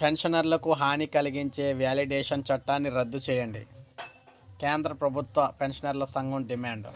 పెన్షనర్లకు హాని కలిగించే వ్యాలిడేషన్ చట్టాన్ని రద్దు చేయండి. కేంద్ర ప్రభుత్వ పెన్షనర్ల సంఘం డిమాండ్.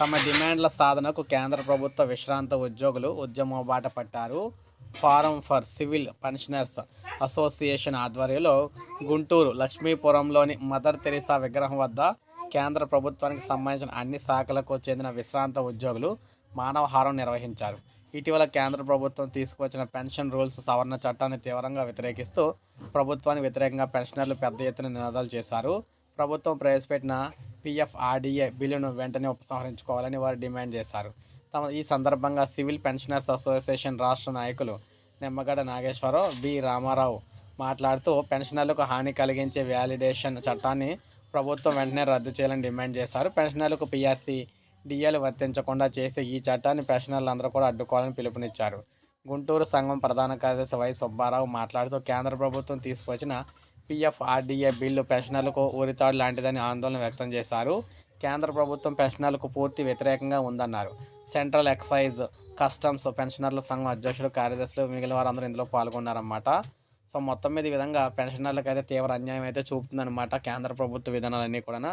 తమ డిమాండ్ల సాధనకు కేంద్ర ప్రభుత్వ విశ్రాంత ఉద్యోగులు ఉద్యమం బాట పట్టారు. Forum for civil pensioners association ఆధ్వర్యంలో గుంటూరు లక్ష్మీపురంలోని మదర్ తెరిసా విగ్రహం వద్ద కేంద్ర ప్రభుత్వానికి సంబంధించిన అన్ని శాఖలకు చెందిన విశ్రాంత ఉద్యోగులు మానవహారం నిర్వహించారు. ఇటీవల కేంద్ర ప్రభుత్వం తీసుకువచ్చిన పెన్షన్ రూల్స్ సవరణ చట్టాన్ని తీవ్రంగా వ్యతిరేకిస్తూ ప్రభుత్వానికి వ్యతిరేకంగా పెన్షనర్లు పెద్ద ఎత్తున నినాదాలు చేశారు. ప్రభుత్వం ప్రవేశపెట్టిన పిఎఫ్ఆర్డీఏ బిల్లును వెంటనే ఉపసంహరించుకోవాలని వారు డిమాండ్ చేశారు. తమ ఈ సందర్భంగా సివిల్ పెన్షనర్స్ అసోసియేషన్ రాష్ట్ర నాయకులు నిమ్మగడ్డ నాగేశ్వరరావు బి. రామారావు మాట్లాడుతూ పెన్షనర్లకు హాని కలిగించే వ్యాలిడేషన్ చట్టాన్ని ప్రభుత్వం వెంటనే రద్దు చేయాలని డిమాండ్ చేశారు. పెన్షనర్లకు పిఆర్సీ డిఏలు వర్తించకుండా చేసే ఈ చట్టాన్ని పెన్షనర్లు అందరూ కూడా అడ్డుకోవాలని పిలుపునిచ్చారు. గుంటూరు సంఘం ప్రధాన కార్యదర్శి వై సుబ్బారావు మాట్లాడుతూ కేంద్ర ప్రభుత్వం తీసుకొచ్చిన పిఎఫ్ఆర్డీఏ బిల్లు పెన్షనర్లకు ఊరితాడు లాంటిదని ఆందోళన వ్యక్తం చేశారు. కేంద్ర ప్రభుత్వం పెన్షనర్లకు పూర్తి వ్యతిరేకంగా ఉందన్నారు. సెంట్రల్ ఎక్సైజ్ కస్టమ్స్ పెన్షనర్ల సంఘం అధ్యక్షుడు కార్యదర్శులు మిగిలిన వారందరూ ఇందులో పాల్గొన్నారన్నమాట. సో మొత్తం మీద ఈ విధంగా పెన్షనర్లకు అయితే తీవ్ర అన్యాయం అయితే చూపుతుందన్నమాట కేంద్ర ప్రభుత్వ విధానాలన్నీ కూడా